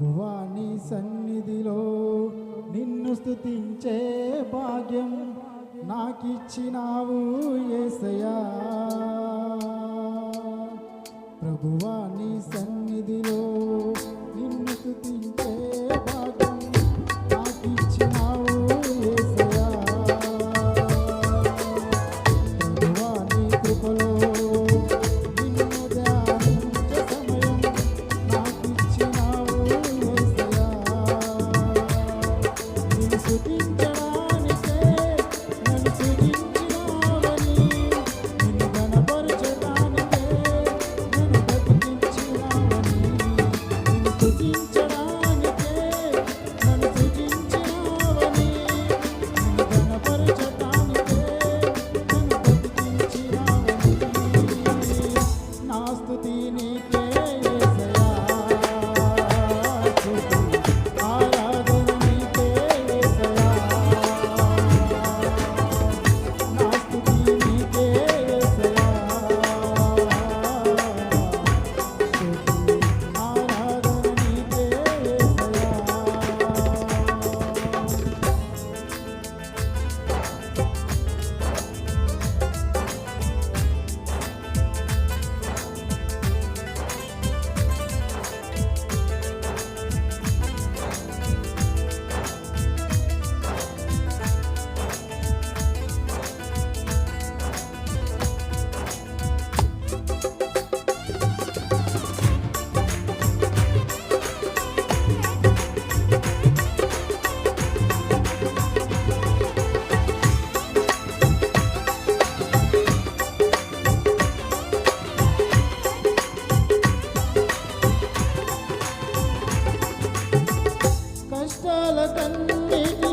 వాణి సన్నిధిలో నిన్ను స్థుతించే భాగ్యం నాకిచ్చినావు ఏసయా ప్రభువా కష్టాల కన్నీ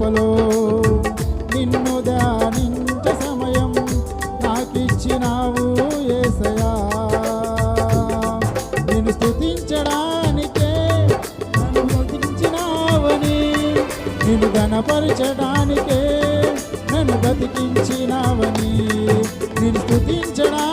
కృపలో నిన్ను ధ్యానించ సమయం నాకిచ్చినావు ఏసయా. నేను స్థుతించడానికే అనుమతించినావని నిన్ను గణపరచడానికే నన్ను బతికించినావని నిన్ను స్థుతించడా